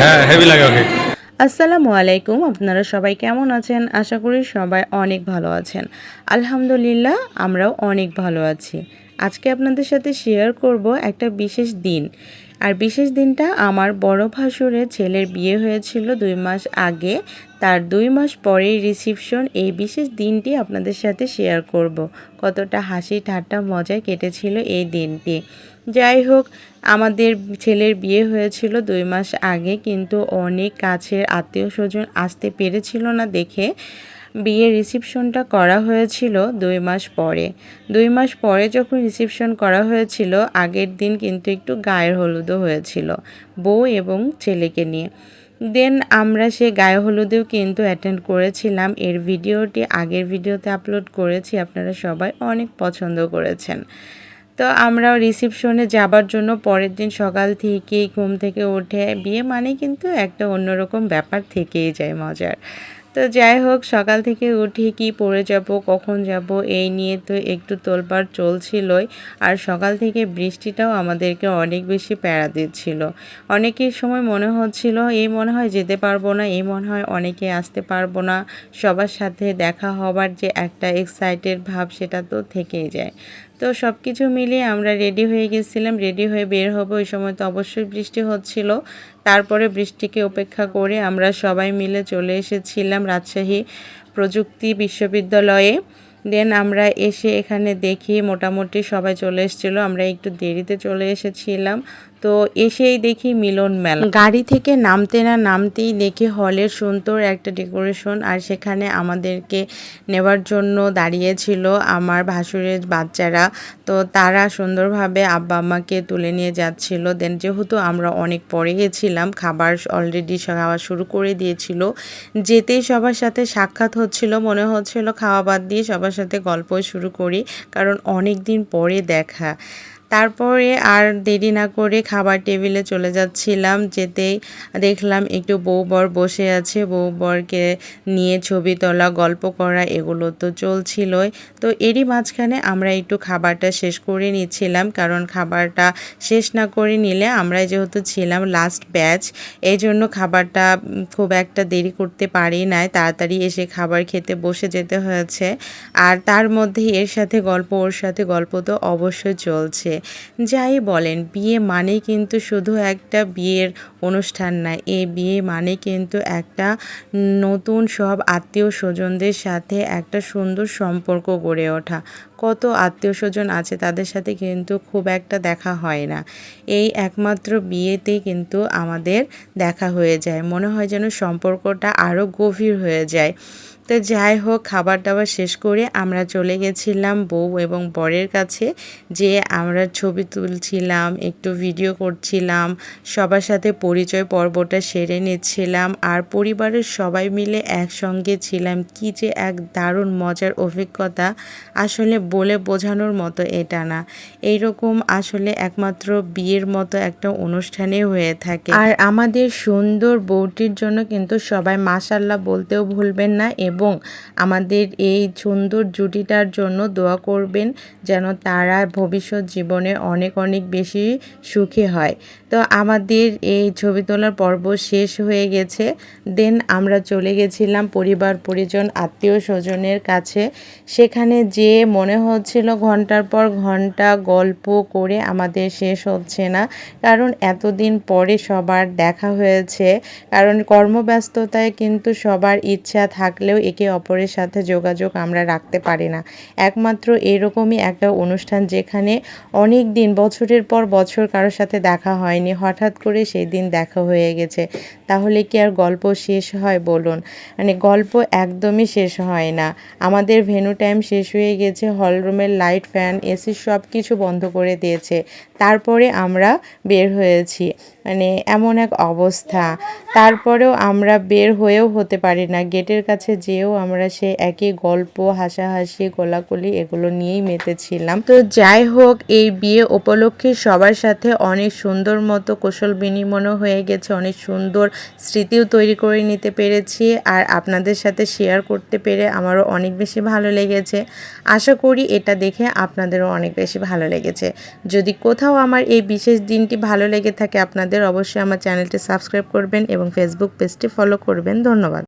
হ্যাঁ হেভি লাগে ওকে। আসসালামু আলাইকুম আপনারা সবাই কেমন আছেন? আশা করি সবাই অনেক ভালো আছেন। আলহামদুলিল্লাহ আমরাও অনেক ভালো আছি। আজকে আপনাদের সাথে শেয়ার করব একটা বিশেষ দিন। আর বিশেষ দিনটা আমার বড় ভাসুরের ছেলের বিয়ে হয়েছিল দুই মাস আগে। তার দুই মাস পরেই রিসিপশন এই বিশেষ দিনটি আপনাদের সাথে শেয়ার করব। কতটা হাসি, ঠাট্টা মজায় কেটেছিল এই দিনটি। যাই হোক, আমাদের ছেলের বিয়ে হয়েছিল দুই মাস আগে, কিন্তু অনেক কাছের আত্মীয় স্বজন আসতে পেরেছিল না দেখে। বিয়ের রিসিপশনটা করা হয়েছিল দুই মাস পরে। দুই মাস পরে যখন রিসিপশন করা হয়েছিল, আগের দিন কিন্তু একটু গায়ের হলুদও হয়েছিল, বউ এবং ছেলেকে নিয়ে। দেন আমরা সে গায়ে হলুদেও কিন্তু অ্যাটেন্ড করেছিলাম। এর ভিডিওটি আগের ভিডিওতে আপলোড করেছি, আপনারা সবাই অনেক পছন্দ করেছেন। তো আমরা রিসিপশনে যাবার জন্য পরের দিন সকাল থেকেই ঘুম থেকে উঠে, বিয়ে মানে কিন্তু একটা অন্যরকম ব্যাপার থেকেই যায় মজার। তো যাই হোক, সকাল থেকে উঠে কি পড়ে যাব, কখন যাব, এই নিয়ে তো একটু তোলপাড় চলছিলই। আর সকাল থেকে বৃষ্টিটাও আমাদেরকে অনেক বেশি প্যারা দিচ্ছিল। অনেকের সময় মনে হচ্ছিল এই মনে হয় যেতে পারব না এই মনে হয় অনেকে আসতে পারব না। সবার সাথে দেখা হবার যে একটা এক্সাইটেড ভাব, সেটা তো থেকেই যায়। তো সব কিছু মিলিয়ে আমরা রেডি হয়ে গেছিলাম রেডি হয়ে বের হব। ওই সময় তো অবশ্যই বৃষ্টি হচ্ছিল। তারপরে বৃষ্টিকে উপেক্ষা করে আমরা সবাই মিলে চলে এসেছিলাম রাজশাহী প্রযুক্তি বিশ্ববিদ্যালয়ে। দেন আমরা এসে এখানে দেখি মোটামুটি সবাই চলে এসেছিল। আমরা একটু দেরিতে চলে এসেছিলাম। তো এসেই দেখি মিলন মেলা। গাড়ি থেকে নামতে না নামতেই দেখি হলের সুন্দর একটা ডেকোরেশন, আর সেখানে আমাদেরকে নেবার জন্য দাঁড়িয়েছিল আমার ভাসুরের বাচ্চারা। তো তারা সুন্দরভাবে আব্বা আম্মাকে তুলে নিয়ে যাচ্ছিল। দেন যেহেতু আমরা অনেক পরে গেছিলাম, খাবার অলরেডি খাওয়া শুরু করে দিয়েছিল। যেতেই সবার সাথে সাক্ষাৎ হচ্ছিল, মনে হচ্ছিল খাওয়া বাদ দিয়ে সবার সাথে গল্প শুরু করি, কারণ অনেক দিন পরে দেখা। তারপরে আর দেরি না করে খাবার টেবিলে চলে যাচ্ছিলাম, যেতেই দেখলাম একটু বউ বর বসে আছে। বউ বরকে নিয়ে ছবি তোলা, গল্প করা এগুলো তো চলছিলই। তো এরই মাঝখানে আমরা একটু খাবারটা শেষ করে নিচ্ছিলাম, কারণ খাবারটা শেষ না করে নিলে আমরা যেহেতু ছিলাম লাস্ট ব্যাচ এই জন্য খাবারটা খুব একটা দেরি করতে পারি নাই। তাড়াতাড়ি এসে খাবার খেতে বসে যেতে হয়েছে। আর তার মধ্যে এর সাথে গল্প, ওর সাথে গল্প তো অবশ্যই চলছে। যাই বলেন, বিয়ে মানে কিন্তু শুধু একটা বিয়ের অনুষ্ঠান না এই বিয়ে মানে কিন্তু একটা নতুন সব আত্মীয় স্বজনদের সাথে একটা সুন্দর সম্পর্ক গড়ে ওঠা। কত আত্মীয় স্বজন আছে তাদের সাথে কিন্তু খুব একটা দেখা হয় না। এই একমাত্র বিয়েতেই কিন্তু আমাদের দেখা হয়ে যায়। মনে হয় যেন সম্পর্কটা আরও গভীর হয়ে যায়। তো যাই হোক খাবার দাবার শেষ করে আমরা চলে গেছিলাম বউ এবং বরের কাছে, যে আমরা ছবি তুলছিলাম, একটু ভিডিও করছিলাম, সবার সাথে পরিচয় পর্বটা সেরে নিচ্ছিলাম, আর পরিবারের সবাই মিলে একসঙ্গে ছিলাম। কি যে এক দারুণ মজার অভিজ্ঞতা। আসলে বলে বোঝানোর মতো এটা না। এইরকম আসলে একমাত্র বিয়ের মতো একটা অনুষ্ঠানে হয়ে থাকে। আর আমাদের সুন্দর বউটির জন্য কিন্তু সবাই মাশাল্লাহ বলতেও ভুলবেন না এবং আমাদের এই সুন্দর জুটিটার জন্য দোয়া করবেন যেন তারা ভবিষ্যৎ জীবনে অনেক অনেক বেশি সুখী হয়। তো আমাদের এই ছবি তোলার পর্ব শেষ হয়ে গেছে। দেন আমরা চলে গেছিলাম পরিবার, পরিজন, আত্মীয় স্বজনের কাছে। সেখানে যে মনে হচ্ছিল ঘণ্টার পর ঘণ্টা গল্প করে আমাদের শেষ হচ্ছে না। কারণ এতদিন পরে সবার দেখা হয়েছে। কারণ কর্মব্যস্ততায় কিন্তু সবার ইচ্ছা থাকলেও একে অপরের সাথে যোগাযোগ আমরা রাখতে পারি না। একমাত্র এরকমই একটা অনুষ্ঠান যেখানে অনেক দিন, বছরের পর বছর কারোর সাথে দেখা হয়নি, হঠাৎ করে সেই দিন দেখা হয়ে গেছে। তাহলে কি আর গল্প শেষ হয় বলুন? মানে গল্প একদমই শেষ হয় না। আমাদের ভেনু টাইম শেষ হয়ে গেছে, হলরুমের লাইট, ফ্যান এসি সব কিছু বন্ধ করে দিয়েছে। তারপরে আমরা বের হয়েছি। মানে এমন এক অবস্থা। তারপরেও আমরা বের হয়েও হতে পারি না। গেটের কাছে যে বিয়েও আমরা সেই একই গল্প, হাসাহাসি গোলাগুলি এগুলো নিয়েই মেতেছিলাম। তো যাই হোক, এই বিয়ে উপলক্ষে সবার সাথে অনেক সুন্দর মতো কৌশল বিনিময় হয়ে গেছে, অনেক সুন্দর স্মৃতিও তৈরি করে নিতে পেরেছি আর আপনাদের সাথে শেয়ার করতে পেরে আমারও অনেক বেশি ভালো লেগেছে। আশা করি এটা দেখে আপনাদেরও অনেক বেশি ভালো লেগেছে। যদি কোথাও আমার এই বিশেষ দিনটি ভালো লেগে থাকে, আপনাদের অবশ্যই আমার চ্যানেলটি সাবস্ক্রাইব করবেন এবং ফেসবুক পেজটি ফলো করবেন। ধন্যবাদ।